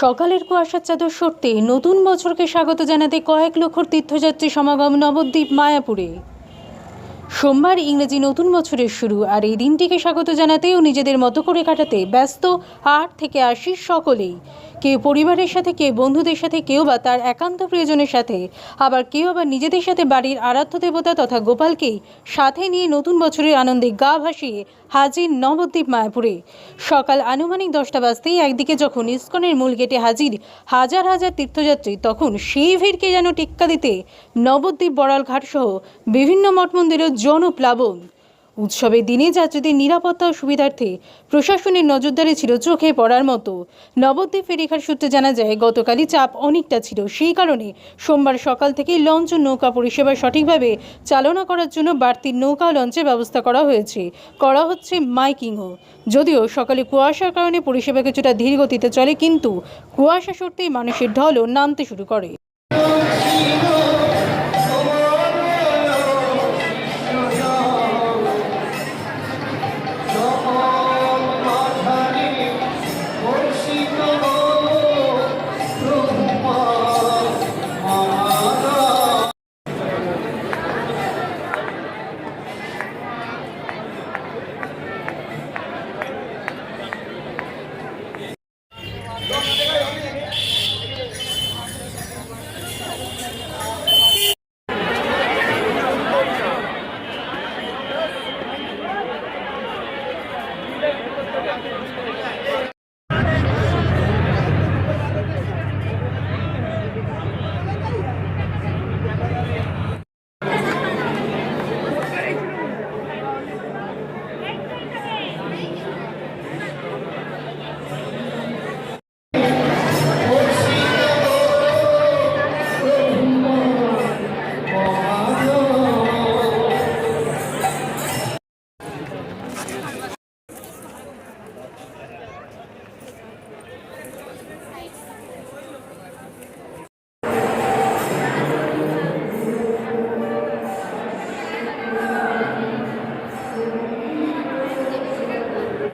সকালের কুয়াশার চাদর সরতে নতুন বছরকে স্বাগত জানাতে কয়েক লক্ষ তীর্থযাত্রী সমাগম নবদ্বীপ, মায়াপুরে। সোমবার ইংরেজি নতুন বছরের শুরু, আর এই দিনটিকে স্বাগত জানাতে ও নিজেদের মতো করে কাটাতে ব্যস্ত আট থেকে আশি সকলেই কেউ পরিবারের সাথে কেউ বন্ধুদের সাথে, কেউ বা তার একান্ত প্রিয়জনের সাথে, আবার কেউ আবার নিজেদের সাথে বাড়ির আরাধ্য দেবতা তথা গোপালকেই সাথে নিয়ে নতুন বছরের আনন্দে গা ভাসিয়ে হাজির নবদ্বীপ মায়াপুরে। সকাল আনুমানিক দশটা বাজতেই একদিকে যখন ইস্কনের মূল গেটে হাজির হাজার হাজার তীর্থযাত্রী, তখন সেই ভিড়কে যেন টেক্কা দিতে নবদ্বীপ বড়াল ঘাট সহ বিভিন্ন মঠ মন্দিরের জনপ্লাবন উৎসবের দিনে যাত্রীদের নিরাপত্তা সুবিধার্থে প্রশাসনের নজরদারি ছিল চোখে পড়ার মতো। নবদ্বীপ ফেরিঘাট সূত্রে জানা যায়, গতকালই চাপ অনেকটা ছিল। সেই কারণে সোমবার সকাল থেকে লঞ্চ নৌকা পরিষেবা সঠিকভাবে চালনা করার জন্য বাড়তি নৌকা লঞ্চের ব্যবস্থা করা হয়েছে। করা হচ্ছে মাইকিংও। যদিও সকালে কুয়াশার কারণে পরিষেবা কিছুটা ধীর গতিতে চলে, কিন্তু কুয়াশা সরতেই মানুষের ঢলও নামতে শুরু করে। Obrigado.